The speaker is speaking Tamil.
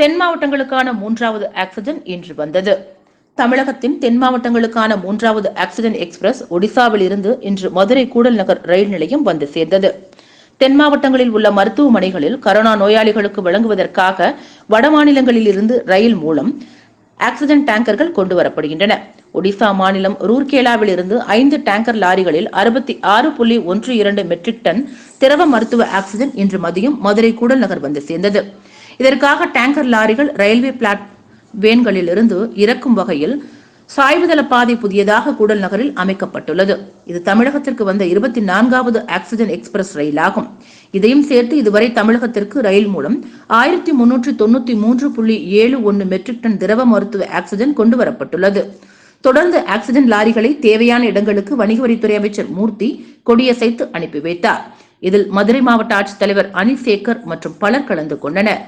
தென் மாவட்டங்களுக்கான மூன்றாவது ஆக்சிஜன் இன்று வந்தது. தமிழகத்தின் தென் மாவட்டங்களுக்கான மூன்றாவது ஆக்சிஜன் எக்ஸ்பிரஸ் ஒடிசாவில் இருந்து இன்று மதுரை கூடல் நகர் ரயில் நிலையம் வந்து சேர்ந்தது. தென் மாவட்டங்களில் உள்ள மருத்துவமனைகளில் கரோனா நோயாளிகளுக்கு வழங்குவதற்காக வடமாநிலங்களில் இருந்து ரயில் மூலம் ஆக்சிஜன் டேங்கர்கள் கொண்டு வரப்படுகின்றன. ஒடிசா மாநிலம் ரூர்கேலாவில் இருந்து ஐந்து டேங்கர் லாரிகளில் அறுபத்தி ஆறு புள்ளி ஒன்று இரண்டு மெட்ரிக் டன் திரவ மருத்துவ ஆக்சிஜன் இன்று மதியம் மதுரை கூடல் நகர் வந்து சேர்ந்தது. இதற்காக டேங்கர் லாரிகள் ரயில்வே பிளாட் வேன்களிலிருந்து இறக்கும் வகையில் சாய்வுதள பாதை புதியதாக கூடல் நகரில் அமைக்கப்பட்டுள்ளது. இது தமிழகத்திற்கு வந்த இருபத்தி நான்காவது ஆக்சிஜன் எக்ஸ்பிரஸ் ரயிலாகும். இதையும் சேர்த்து இதுவரை தமிழகத்திற்கு ரயில் மூலம் ஆயிரத்தி முன்னூற்றி தொண்ணூத்தி மூன்று புள்ளி ஏழு ஒன்று மெட்ரிக் டன் திரவ மருத்துவ ஆக்சிஜன் கொண்டு வரப்பட்டுள்ளது. தொடர்ந்து ஆக்சிஜன் லாரிகளை தேவையான இடங்களுக்கு வணிக வரித்துறை அமைச்சர் மூர்த்தி கொடியசைத்து அனுப்பி வைத்தார். இதில் மதுரை மாவட்ட ஆட்சித்தலைவர் அனிசேகர் மற்றும் பலர் கலந்து கொண்டனர்.